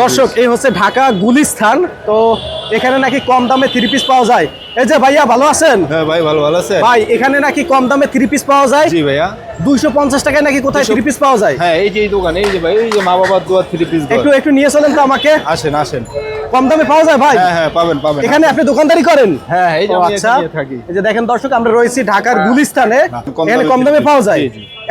দর্শক এই হচ্ছে ঢাকা গুলিস্থান। তো এখানে নাকি কম দামে থ্রি পিস পাওয়া যায়। এই যে ভাইয়া ভালো আছেন? হ্যাঁ ভাই ভালো ভালো আছে ভাই এখানে নাকি কম দামে থ্রি পিস পাওয়া যায়? জি ভাইয়া। দুইশো পঞ্চাশ টাকায় নাকি কোথায় থ্রি পিস পাওয়া যায়? হ্যাঁ এই যে এই দোকান এই যে ভাই এই যে মা বাবার দোয়া থ্রি পিস একটু একটু নিয়ে চলেন তো আমাকে। আসেন আসেন। কম দামে পাওয়া যায় ভাই? হ্যাঁ হ্যাঁ পাবেন পাবেন। এখানে আপনি দোকানদারি করেন? হ্যাঁ এই যে আচ্ছা। এই যে দেখেন দর্শক আমরা রয়েছি ঢাকার গুলিস্তানে। কম এখানে দামে কম দামে পাওয়া যায়।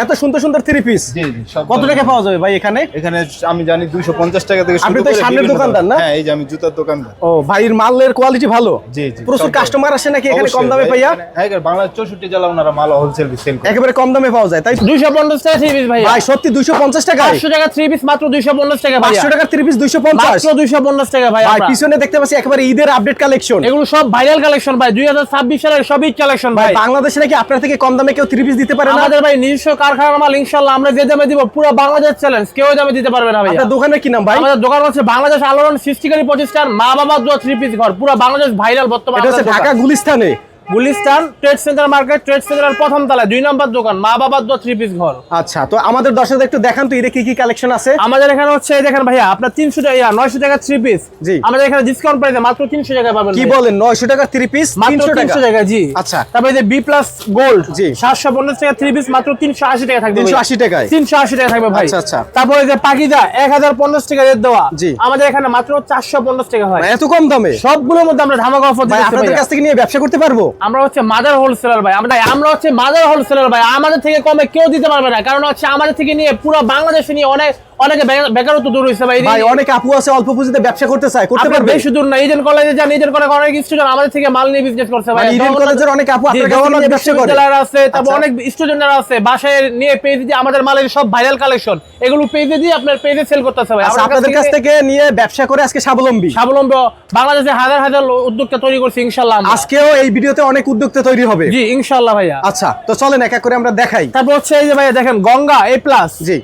এত সুন্দর সুন্দর থ্রি পিস জি জি কত টাকা পাওয়া যাবে ভাই এখানে? এখানে আমি জানি 250 টাকা থেকে আপনি তো সামনের দোকানদার না? হ্যাঁ এই যে আমি জুতার দোকানদার। ও ভাইয়ের মালের কোয়ালিটি ভালো। জি জি প্রচুর কাস্টমার আসে নাকি এখানে কম দামে পাইয়া হ্যাঁ বাংলাদেশ 64 জেলা ওনারা মাল হোলসেল সেল করে। একেবারে কম দামে পাওয়া যায় তাই দুইশো পঞ্চাশ টাকা থ্রি পিস ভাই ভাই সত্যি দুইশো পঞ্চাশ টাকা পাঁচশো টাকা থ্রি পিস মাত্র দুইশো পঞ্চাশ টাকা ভাই পাঁচশো টাকার থ্রি পিস দুইশো পঞ্চাশ? মাত্র দুইশো পঞ্চাশ টাকা ভাই ভাই পিছনে দেখতে পাচ্ছি একেবারে ঈদের আপডেট কালেকশন এগুলো সব ভাইরাল কালেকশন ভাই দুই হাজার ছাব্বিশ সালের সবই কালেকশন ভাই ভাই। বাংলাদেশে নাকি আপনার থেকে কম দামে কেউ থ্রি পিস দিতে পারে না? আমাদের ভাই নিজস্ব কারখানার মাল ইনশাল্লাহ আমরা যে দামে দিব পুরো বাংলাদেশ চ্যালেঞ্জ কেউ দামে দিতে পারবে না ভাই আপনার দোকানের কি নাম ভাই? আমাদের দোকান হচ্ছে বাংলাদেশ আলোড়ন সৃষ্টিকারী প্রতিষ্ঠান মা বাবা দোয়া থ্রি পিস ঘর পুরো বাংলাদেশ ভাইরাল বর্তমানে Dhaka গুলিস্তানে। Gulistan trade centre market trade সেন্টারের প্রথম তলায় দুই নম্বর দোকান মা বাবার দোয়া থ্রি পিস ঘর। আচ্ছা তো আমাদের দর্শকদের একটু দেখান তো ঈদে কি কি কালেকশন আছে? আমাদের এখানে হচ্ছে দেখেন ভাইয়া আপনার তিনশো টাকা নয়শো টাকা থ্রি পিস জি। আমাদের এখানে ডিসকাউন্ট প্রাইসে মাত্র তিনশো টাকা পাবেন কি বলেন নয়শো টাকার থ্রি পিস মাত্র তিনশো টাকা? জি। আচ্ছা। তারপরে যে বি প্লাস গোল্ড জি। সাতশো পঞ্চাশ টাকা থ্রি পিস মাত্র তিনশো আশি টাকা থাকবে তিনশো আশি টাকায়? তিনশো আশি টাকা থাকবে ভাই। আচ্ছা, আচ্ছা। তারপরে যে পাকিজা এক হাজার পঞ্চাশ টাকা রেট দেওয়া। জি। আমাদের এখানে মাত্র চারশো পঞ্চাশ টাকা হয়। এত কম দামে? সবগুলোর মধ্যে আমরা ধামাকা অফার দিচ্ছি আপনাদের কাছ থেকে নিয়ে ব্যবসা করতে পারব? আমরা হচ্ছে মাদার হোলসেলার ভাই। আমরা আমরা হচ্ছে মাদার হোলসেলার ভাই। আমাদের থেকে কমে কেউ দিতে পারবে না। কারণ হচ্ছে আমাদের থেকে নিয়ে পুরো বাংলাদেশে নিয়ে অনেক অনেকে বেকারত্ব দূর হয়েছে ভাই। ভাই অনেক আপু আছে অল্প পুঁজিতে ব্যবসা করতে চায় করতে পারবে? বেশি দূর না ইডেন কলেজে যান ইডেন কলেজে অনেক স্টুডেন্ট আমাদের থেকে মাল নিয়ে বিজনেস করছে ভাই। মানে ইডেন কলেজের অনেক আপু আপনার ব্যবসা করে। বিশ্ববিদ্যালয়ের আছে তারপর আচ্ছা। অনেক স্টুডেন্টরা আছে বাসায় নিয়ে পেজ দিয়ে আমাদের মালের সব ভাইরাল কালেকশন এগুলো পেজে দিয়ে আপনার পেজে সেল করতেছে ভাই। আচ্ছা, আপনাদের কাছ থেকে নিয়ে ব্যবসা করে আজকে স্বাবলম্বী? স্বাবলম্বী বাংলাদেশে হাজার হাজার উদ্যোক্তা তৈরি করছে ইনশাল্লাহ আজকেও এই ভিডিওতে অনেক উদ্যোক্তা তৈরি হবে। জি ইনশাল্লাহ ভাইয়া। আচ্ছা তো চলেন এক এক করে আমরা দেখাই। তারপর হচ্ছে এই যে ভাইয়া দেখেন গঙ্গা এ প্লাস জি।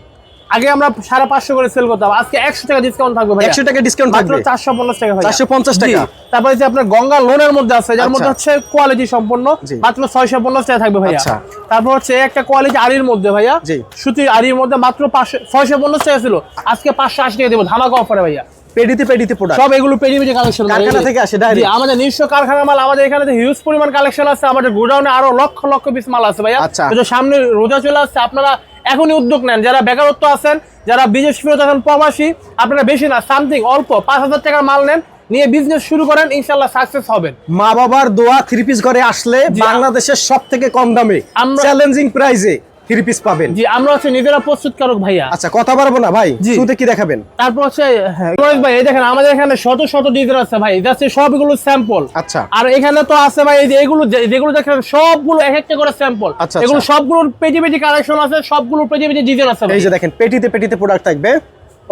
আগে আমরা সাড়ে পাঁচশো করে সেল করতাম। আজকে একশো টাকা ডিসকাউন্ট থাকবে একশো টাকা ডিসকাউন্ট থাকবে। চারশো পঞ্চাশ টাকা ভাই 450 টাকা। তারপরে যে আপনার গঙ্গা লোনের মধ্যে আছে যার আচ্ছা। মধ্যে হচ্ছে কোয়ালিটি সম্পন্ন মাত্র ছয়শো পঞ্চাশ টাকা থাকবে ভাইয়া। আচ্ছা। তারপর হচ্ছে একটা কোয়ালিটি আরির মধ্যে ভাইয়া। জি। সুতির আরির মধ্যে মাত্র পাঁচশো ছয়শো পঞ্চাশ টাকা ছিল। আজকে পাঁচশো আশি টাকা দেবো ধামাকা অফারে ভাইয়া। পেডিতে পেডিতে প্রোডাক্ট সব এগুলো পেজি কালেকশন কারখানা থেকে আসে direct? আমাদের নিজস্ব কারখানা মাল আমাদের এখানে হিউজ পরিমাণ কালেকশন আছে আমাদের গোডাউনে আরও লক্ষ লক্ষ পিস মাল আছে ভাইয়া। আচ্ছা। তো সামনে রোজা চলে আসছে আপনারা এখনই উদ্যোগ নেন। যারা বেকারত্ব আছেন যারা বিদেশ ফেরত আছেন প্রবাসী আপনারা বেশি না সামথিং অল্প পাঁচ হাজার টাকার মাল নেন নিয়ে বিজনেস শুরু করেন ইনশাল্লাহ সাকসেস হবেন। মা বাবার দোয়া থ্রি পিস ঘরে আসলে বাংলাদেশের সব থেকে কম দামে আমরা- চ্যালেঞ্জিং প্রাইজে থ্রি পিস পাবেন। জি আমরা হচ্ছে নিজেরা প্রস্তুতকারক ভাইয়া। আচ্ছা কথা পারব না ভাই। শুরুতে কি দেখাবেন? তারপর হচ্ছে হ্যাঁ, ভাই এই দেখেন আমাদের এখানে শত শত ডিজাইন আছে ভাই যাচ্ছে সবগুলো স্যাম্পল আচ্ছা। আর এখানে তো আছে ভাই এই যে এগুলো যেগুলো দেখেন সবগুলো এক একটা করে স্যাম্পল আচ্ছা, এগুলো আচ্ছা। সবগুলোর পেটি পেটি কালেকশন আছে সবগুলোর পেটি পেটি ডিজাইন আছে। এই যে দেখেন পেটিতে পেটিতে প্রোডাক্ট থাকবে।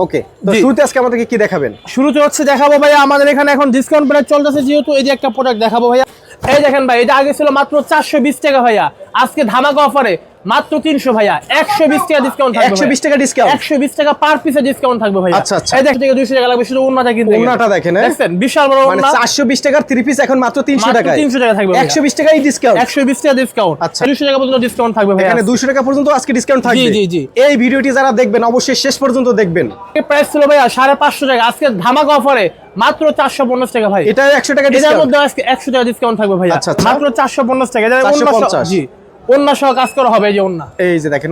ওকে তো শুরুতে আজকে আমাদেরকে কি দেখাবেন? শুরুতে হচ্ছে দেখাবো ভাই আমাদের এখানে এখন ডিসকাউন্ট প্রাইস চলতেছে যেহেতু এই যে একটা প্রোডাক্ট দেখাবো ভাইয়া। এই দেখেন ভাই এটা আগে ছিল মাত্র চারশো বিশ টাকা ভাইয়া। আজকে ধামাকা অফারে মাত্র তিনশো ভাইয়া। একশো বিশ টাকা ডিসকাউন্ট থাকবে একশো বিশ টাকা ডিসকাউন্ট একশো বিশ টাকা পার পিসে ডিসকাউন্ট থাকবে ভাই আচ্ছা, আচ্ছা। এই থেকে দুইশো টাকা লাগবে শুধু উন্নাটা কিনতে গেলে। ওড়নাটা দেখেন, হ্যাঁ? দেখছেন? বিশাল বড় মানে চারশো বিশ টাকার থ্রি পিস এখন মাত্র তিনশো মাত্র টাকায়। 300 টাকা থাকবে ভাইয়া। একশো বিশ টাকাই ডিসকাউন্ট একশো বিশ টাকা ডিসকাউন্ট আচ্ছা। দুশো টাকা পর্যন্ত ডিসকাউন্ট থাকবে ভাই এখানে দুশো টাকা পর্যন্ত আজকে ডিসকাউন্ট থাকবে। জি, জি। এই ভিডিওটি যারা দেখবেন অবশ্যই শেষ পর্যন্ত দেখবেন। এই প্রাইস ছিল ভাইয়া সাড়ে পাঁচশো টাকা। আজকে ধামাকা অফারে মাত্র চারশো পঞ্চাশ টাকা ভাই। এটা একশো টাকা এটার ডিসকাউন্ট মধ্যে আজকে একশো টাকা ডিসকাউন্ট থাকবে ভাই আচ্ছা, আচ্ছা। মাত্র চারশো পঞ্চাশ টাকা। এটা অন্য সহ- 450 জি। অন্য সহ কাজ করা হবে এই যে এই যে দেখেন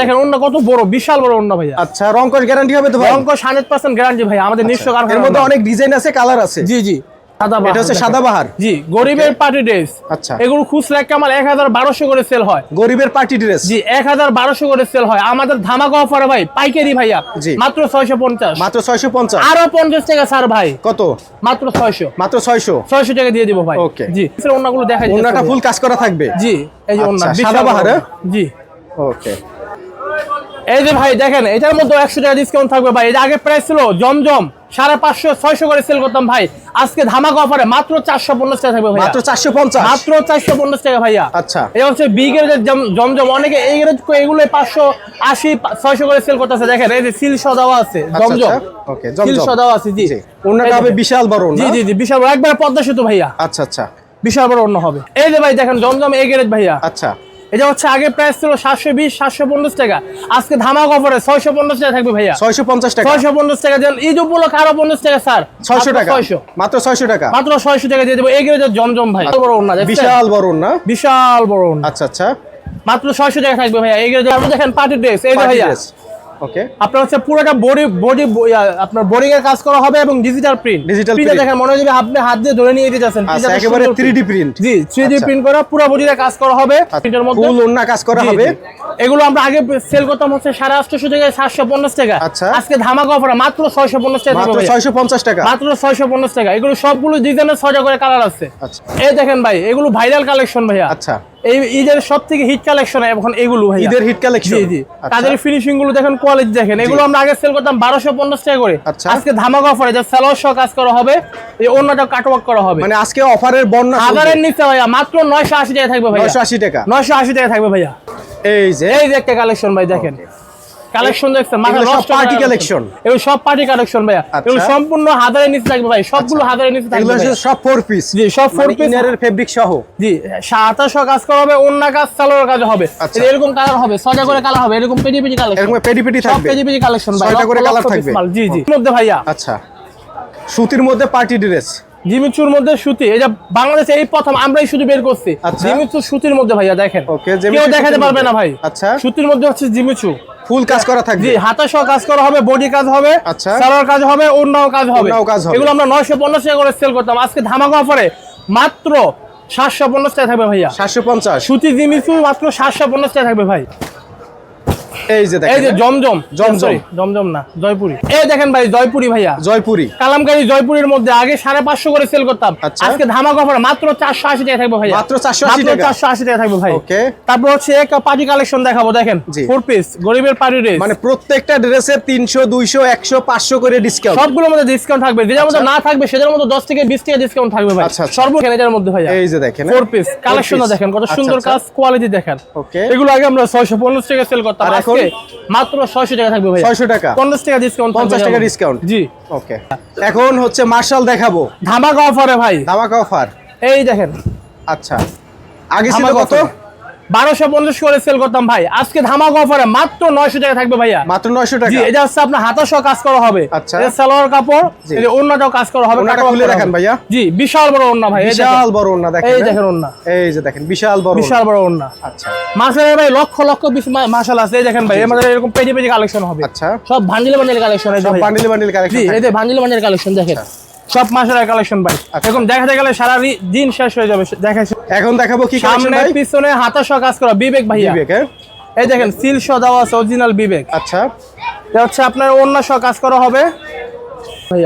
দেখেন কত বড় বিশাল বড় ভাইয়া। আচ্ছা রংকশ গ্যারান্টি হবে তো ভাই? পার্সেন্ট গ্যারান্টি ভাই আমাদের নিশ্চয় এর মধ্যে অনেক ডিজাইন আছে কালার আছে। জি জি। এটা হচ্ছে সাদাবাহার জি গরিবের পার্টি ড্রেস আচ্ছা। এগুলো খুচরা কামাল এক হাজার বারোশো করে সেল হয়। গরিবের পার্টি ড্রেস জি এক হাজার বারোশো করে সেল হয়। আমাদের ধামাকা অফারে ভাই পাইকারি ভাইয়া। জি। মাত্র ছয়শো পঞ্চাশ। মাত্র ছয়শো পঞ্চাশ। আরও পঞ্চাশ টাকা স্যার ভাই। কত? মাত্র ছয়শো। মাত্র ছয়শো। ছয়শো টাকা দিয়ে দিব ভাই। Okay. জি অন্যগুলো দেখা ওনাটা ফুল কাজ করা থাকবে। জি এই যে অন্য আচ্ছা, সাদাবাহার, হ্যাঁ? জি। ওকে এই যে ভাই দেখেন এটার মধ্যে একশো টাকা ডিসকাউন্ট থাকবে ভাই। এটা আগে প্রাইস ছিল জমজম সাড়ে পাঁচশো ছয়শো করে সেল করতাম ভাই। আজকে ধামাকা অফারে মাত্র চারশো পঞ্চাশ টাকা থাকবে ভাই মাত্র চারশো পঞ্চাশ? মাত্র চারশো পঞ্চাশ টাকা ভাইয়া। আচ্ছা। এটা হচ্ছে বি গ্রেডের জম- জমজম। অনেকে এই এগুলো পাঁচশো আশি ছয়শো করে সেল করতেছে। দেখেন এই যে সিল দেওয়া আছে জমজম। ওকে সিল জমজম দেওয়া আছে জি। ওনাটা হবে বিশাল বড় জি জি জি বিশাল বড়। একবার পদ্মা সেতু ভাইয়া। আচ্ছা আচ্ছা। বিশাল বড় অন্য হবে। এই যে ভাই দেখেন জমজম এই গ্রেড ভাইয়া। আচ্ছা। এটা হচ্ছে আগে প্রাইস ছিল সাতশো বিশ সাতশো পঞ্চাশ টাকা। আজকে ধামাক অফারে ছয়শো পঞ্চাশ টাকা থাকবে ভাইয়া। ছয়শো পঞ্চাশ টাকা। ছয়শো পঞ্চাশ টাকা দেন। ঈদ উপলক্ষে আরও পঞ্চাশ টাকা স্যার। ছয়শো টাকা। ছয়শো। মাত্র ছয়শো টাকা। মাত্র ছয়শো টাকা দিয়ে দেবো। এগিয়ে যে জমজম ভাই। বড় ওড়না বিশাল বড় না বিশাল বড় আচ্ছা আচ্ছা। মাত্র ছয়শো টাকা থাকবে ভাইয়া। এগিয়ে যে- দেখেন পার্টি ড্রেস। এই ভাইয়া। ওকে আপনার হচ্ছে পুরোটা বডি বডি আপনার বোর্ডিং এর কাজ করা হবে এবং ডিজিটাল প্রিন্ট Digital প্রিন্টে। দেখেন মনে আপনি হাত দিয়ে ধরে নিয়ে দিতে আচ্ছা একেবারে থ্রি ডি প্রিন্ট জি থ্রি ডি আচ্ছা। প্রিন্ট করা পুরো বডিতে কাজ করা হবে। প্রিন্টের মধ্যে ফুল ওন্না কাজ করা হবে। এগুলো আমরা আগে সেল করতাম হচ্ছে সাড়ে আটশো টাকা সাতশো পঞ্চাশ টাকা। আচ্ছা। আজকে ধামাকা অফার মাত্র ছয়শো পঞ্চাশ টাকা মাত্র থাকবে ভাইয়া। ছয়শো পঞ্চাশ টাকা। মাত্র ছয়শো পঞ্চাশ টাকা। এগুলো সবগুলো ডিজাইনের ছয়টা করে কালার আছে। আচ্ছা। এই দেখেন ভাই এগুলো ভাইরাল কালেকশন ভাইয়া। আচ্ছা। এই ঈদের সব থেকে হিট কালেকশন এখন এগুলো ভাই ঈদের হিট কালেকশন জি জি। তাদের ফিনিশিংগুলো দেখেন কোয়ালিটি দেখেন। এগুলো আমরা আগে সেল করতাম বারোশো পঞ্চাশ টাকা করে। আচ্ছা। আজকে ধামাকা অফারে যা স্যালোয়ার শো কাজ করা হবে এই অন্যটা কাটওয়ার্ক করা হবে। মানে আজকে অফারের বন্যা হাজারের নিচে ভাইয়া মাত্র নয়শো আশি টাকা থাকবে ভাইয়া। নয়শো আশি টাকা। নয়শো আশি টাকা থাকবে ভাইয়া। এই যে। এই যে একটা কালেকশন ভাই দেখেন। কালেকশন দেখছেন মাথা সব নষ্ট party এগুলো সব পার্টি কালেকশন ভাইয়া। আচ্ছা। এগুলো সম্পূর্ণ হাজারের নিচে থাকবে ভাই সবগুলো হাজারের নিচে থাকবে এগুলো সব ফোর পিস জি সব ফোর পিস ইনারের ফেব্রিক সহ। জি কাজ করা হবে অন্য কাজ সালোয়ার কাজ হবে। আচ্ছা। এরকম কালার হবে ছয়টা করে কালার হবে এরকম পেটি পেটি কালেকশন এরকম পেটি সব থাকবে। পেটি পেটি কালেকশন ভাই ছয়টা করে কালার থাকবে। জি জি। মধ্যে ভাইয়া। আচ্ছা। সুতির মধ্যে পার্টি ড্রেস জিমিচুর মধ্যে সুতি এটা বাংলাদেশে এই প্রথম আমরাই শুধু বের করছি। আচ্ছা। জিমিচু সুতির মধ্যে ভাইয়া দেখেন। কেউ দেখাতে পারবে না ভাই। আচ্ছা। সুতির মধ্যে হচ্ছে জিমিচু ফুল কাজ করা থাকবে? জি হাতা সহ কাজ করা হবে বডি কাজ হবে আচ্ছা। সালোয়ার কাজ হবে অন্যও কাজ হবে। ওড়নাও কাজ হবে। এগুলো আমরা নয়শো পঞ্চাশ টাকা করে সেল করতাম। আজকে ধামাকা অফারে মাত্র সাতশো পঞ্চাশ টাকা থাকবে ভাইয়া। সাতশো পঞ্চাশ। সুতি জিনিস মাত্র সাতশো পঞ্চাশ টাকা থাকবে ভাই। এই যে এই যে জমজম জমজম। জমজম না জয়পুরি। এই দেখেন ভাই জয়পুরি ভাইয়া। জয়পুরি। কালামকারী জয়পুরের মধ্যে আগে সাড়ে পাঁচশো করে সেল করতাম। আচ্ছা। আজকে ধামাক অফার মাত্র চারশো আশি টাকা থাকবে ভাইয়া। মাত্র 480 টাকা? চারশো আশি টাকা থাকবে ভাই। ওকে। তারপর হচ্ছে এক পার্টি কালেকশন দেখাবো দেখেন। ফোর পিস গরিবের পার্টি ড্রেস মানে প্রত্যেকটা ড্রেসে তিনশো দুইশো একশো পাঁচশো করে ডিসকাউন্ট সবগুলোর মধ্যে ডিসকাউন্ট থাকবে। যেটার মধ্যে না থাকবে সেটার মধ্যে দশ থেকে বিশ টাকা ডিসকাউন্ট থাকবে ভাই। আচ্ছা, আচ্ছা। সর্বক্ষণ এটার মধ্যে ভাইয়া। এই যে দেখেন ফোর পিস কালেকশনটা দেখেন কত সুন্দর কাজ কোয়ালিটি দেখেন। ওকে। এগুলো আগে আমরা ছয়শো পঞ্চাশ টাকা সেল করতাম। এখন? মাত্র ছয়শো টাকা থাকবে ভাই ছয়শো টাকা। পঞ্চাশ টাকা ডিসকাউন্ট 50 টাকা ডিসকাউন্ট জি। ওকে এখন হচ্ছে মার্শাল দেখাবো। ধামাকা অফারে ভাই। ধামাকা অফার এই দেখেন। আচ্ছা। আগে ছিল কত? বারোশো পঞ্চাশ করে সেল করতাম ভাই। আজকে ধামাকা অফারে মাত্র নয়শো টাকা থাকবে ভাইয়া। মাত্র নয়শো টাকা। এটা হচ্ছে আপনার হাতা সহ কাজ করা হবে। আচ্ছা। সালোয়ার কাপড়। এই কাজ করা হবে খুলে দেখান। ভাইয়া। জি বিশাল বড় ওন্না ভাই বিশাল বড় ওন্না দেখেন এই হ্যাঁ? দেখেন ওন্না এই যে দেখেন বিশাল বড় বিশাল বড় ওন্না আচ্ছা। ভাই লক্ষ লক্ষ মাসাল আছে এই দেখেন ভাই আমাদের এরকম পেজি পেজি কালেকশন হবে। আচ্ছা। সব ভান্ডিলে ভান্ডিলে কালেকশন বান্ডিল বান্ডিল কালেকশন এই যে ভান্ডিলে ভান্ডিলে কালেকশন দেখেন। সব মাসালের কালেকশন ভাই আচ্ছা। এখন দেখাতে গেলে সারা দিন শেষ হয়ে যাবে। দেখা এখন দেখাবো কি সামনে পিছনে হাতা সহ কাজ করা বিবেক ভাইয়া। বিবেক হ্যাঁ? এই দেখেন সিল সহ দেওয়া আছে অরিজিনাল বিবেক। আচ্ছা। এটা হচ্ছে আপনার অন্য সহ কাজ করা হবে।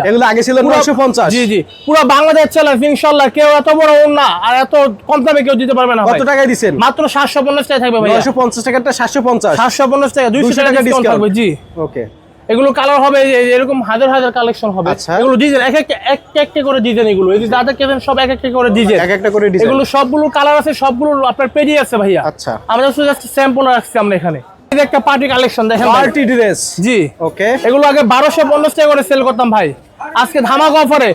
এগুলো আগে ছিল পুরো- নয়শো পঞ্চাশ। জি জি। পুরো বাংলাদেশ চ্যালেঞ্জ ইনশাল্লাহ কেউ এত বড় ওন্না আর এত কম দামে কেউ দিতে পারবে না কত টাকায় দিচ্ছেন? মাত্র সাতশো পঞ্চাশ টাকা থাকবে ভাই টাকাটা দুইশো 200 টাকা ডিসকাউন্ট। থাকবে জি। ওকে এগুলো কালার হবে এরকম হাজার হাজার কালেকশন হবে। আচ্ছা। এগুলো ডিজাইন এক একটা এক একটা করে ডিজাইন এগুলো। এই যে দাদা কেবেন সব এক একটা করে ডিজাইন এক একটা করে ডিজাইন এগুলো সবগুলো কালার আছে সবগুলো আপনার পেডি আছে ভাইয়া। আচ্ছা। আমরা শুধু জাস্ট স্যাম্পল রাখছি আমরা এখানে। এই যে একটা পার্টি কালেকশন দেখেন। পার্টি ড্রেস জি। ওকে এগুলো আগে বারোশো পঞ্চাশ টাকা করে সেল করতাম ভাই। আজকে ধামাকা অফারে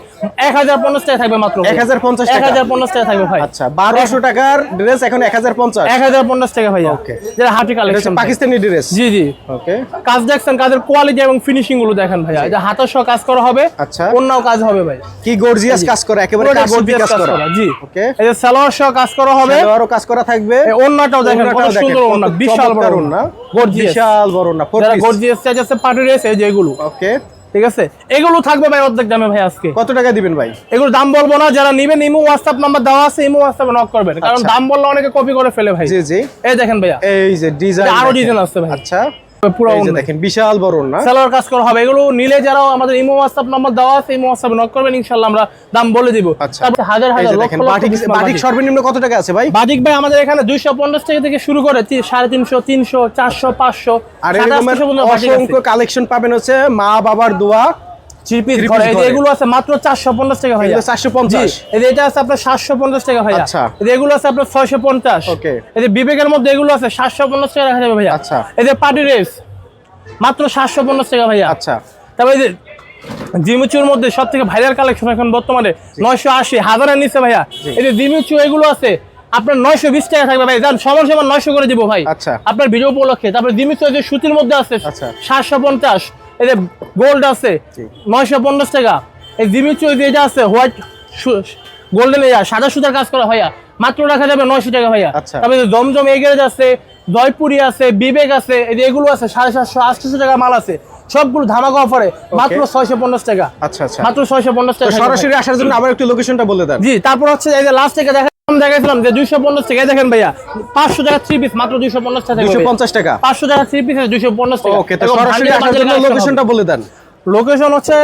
এক হাজার পঞ্চাশ টাকা থাকবে মাত্র 1050 এক হাজার পঞ্চাশ টাকা। থাকবে ভাই। আচ্ছা বারোশো টাকার ড্রেস এখন এক হাজার পঞ্চাশ। এক হাজার পঞ্চাশ টাকা ভাইয়া। Okay. যেটা হাতি কালেকশন পাকিস্তানি ড্রেস জি জি। ওকে কাজ দেখছেন কাজের কোয়ালিটি এবং ফিনিশিংগুলো দেখেন ভাইয়া। এটা হাতের সহ কাজ করা হবে আচ্ছা। অন্যও কাজ হবে ভাই। কি গর্জিয়াস কাজ করা একেবারে কাজ করা। জি। ওকে এই যে সালোয়ার সহ কাজ করা হবে। আরও কাজ করা থাকবে। অন্যটাও দেখেন কত সুন্দর ওন্না বিশাল বড় ওড়না। গর্জিয়াস বিশাল বড় না ফোর গর্জিয়াস চাই আছে পার্টি রেস এই যে এগুলো। ওকে ঠিক আছে? এগুলো থাকবে ভাই অর্ধেক দামে ভাই আজকে। কত টাকা দিবেন ভাই? এগুলো দাম বলব না যারা নিবেন ইমো হোয়াটসঅ্যাপ নাম্বার দেওয়া আছে ইমো হোয়াটসঅ্যাপে নক করবেন। কারণ আচ্ছা। দাম বললে অনেকে কপি করে ফেলে ভাই। জি জি। এই দেখেন ভাইয়া। এই যে ডিজাইন আরও ডিজাইন আছে ভাই। আচ্ছা। পুরো দেখেন বিশাল বড় না সেলার কাজ করা হবে এগুলো নিলে যারা আমাদের ইমো হোয়াটসঅ্যাপ নাম্বার দেওয়া আছে ইমো হোয়াটসঅ্যাপে নক করবেন ইনশাআল্লাহ আমরা দাম বলে দিব আচ্ছা। তারপর হাজার হাজার যে দেখেন বাটিক বাটিক বাটিক। সর্বনিম্ন কত টাকা আছে ভাই বাটিক ভাই আমাদের এখানে দুইশো পঞ্চাশ টাকা থেকে শুরু করে আর। অসংখ্য কালেকশন পাবেন হচ্ছে মা বাবার দোয়া এগুলো আছে মাত্র 450 টাকা এটা আপনার 750 টাকা আচ্ছা। এগুলো আছে আপনার এই বিবেকের মধ্যে এগুলো আছে 750 টাকা ভাইয়া। আচ্ছা। পার্টি মাত্র 750 টাকা ভাইয়া। আচ্ছা। তারপরে এই জিমিচুর মধ্যে সব থেকে ভাইরাল কালেকশন এখন বর্তমানে 980 হাজারের নিচে ভাইয়া। এই যে জিমিচু এগুলো আছে আপনার নয়শো বিশ টাকা থাকবে ভাই যান সমান সমান নয়শো করে দিব ভাই। আচ্ছা। আপনার ভিডিও উপলক্ষে তারপরে জিমিচু যে সুতির মধ্যে আছে 750 এই যে গোল্ড আছে নয়শো পঞ্চাশ টাকা। এই জিমি যে এটা আছে হোয়াইট গোল্ডেন এরিয়া সাদা সুতার কাজ করা ভাইয়া। মাত্র রাখা যাবে নয়শো টাকা ভাইয়া। আচ্ছা। তারপরে জমজম এগেজ আছে জয়পুরি আছে বিবেক আছে এই যে এগুলো আছে সাড়ে সাতশো আটশো টাকা মাল আছে সবগুলো ধামাকা অফারে মাত্র ছয়শো পঞ্চাশ টাকা। আচ্ছা আচ্ছা। মাত্র ছয়শো পঞ্চাশ টাকা সরাসরি আসার জন্য আবার একটু লোকেশনটা বলে দেন। জি তারপর হচ্ছে এই যে লাস্ট থেকে দেখালাম দেখাইছিলাম যে দুইশো পঞ্চাশ টাকা দেখেন ভাইয়া পাঁচশো টাকা থ্রি পিস মাত্র দুইশো পঞ্চাশ টাকা পঞ্চাশ টাকা? পাঁচশো টাকা থ্রি পিস দুইশো পঞ্চাশ টাকা। ওকে লোকেশনটা বলে দেন। লোকেশন হচ্ছে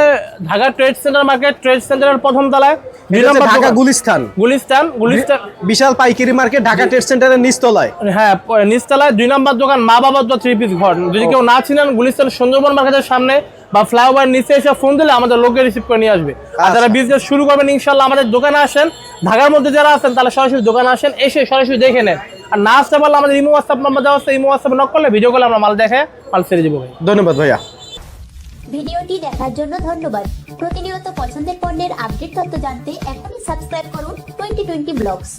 Dhaka trade centre market trade সেন্টারের প্রথম তলায়। দুই নম্বর ঢাকা। গুলিস্তান গুলিস্তান গুলিস্তান বিশাল পাইকারি মার্কেট ঢাকা ট্রেড সেন্টারের নিচতলায়। হ্যাঁ নিচতলায়। দুই নম্বর দোকান মা বাবার তো থ্রি পিস ঘর। যদি কেউ না চিনেন গুলিস্তান সুন্দরবন মার্কেটের সামনে। বা ফ্লাইওভার নিচে এসে ফোন দিলে আমাদের লোকে রিসিভ করে নিয়ে আসবে। আর যারা আচ্ছা। বিজনেস শুরু করবেন ইনশাল্লাহ আমাদের দোকানে আসেন ঢাকার মধ্যে যারা আছেন তাহলে সরাসরি দোকানে আসেন এসে সরাসরি দেখে নেন। আর না আসতে পারলে আমাদের ইমো হোয়াটসঅ্যাপ নাম্বার দেওয়া আছে ইমো হোয়াটসঅ্যাপ নক করলে ভিডিও কলে আমরা মাল দেখে মাল ছেড়ে দেবো ভাই। ধন্যবাদ ভাইয়া। ভিডিওটি দেখার জন্য ধন্যবাদ। প্রতিনিয়ত পছন্দের পণ্যের আপডেট তথ্য জানতে এখনই সাবস্ক্রাইব করুন টোয়েন্টি টোয়েন্টি ব্লগস।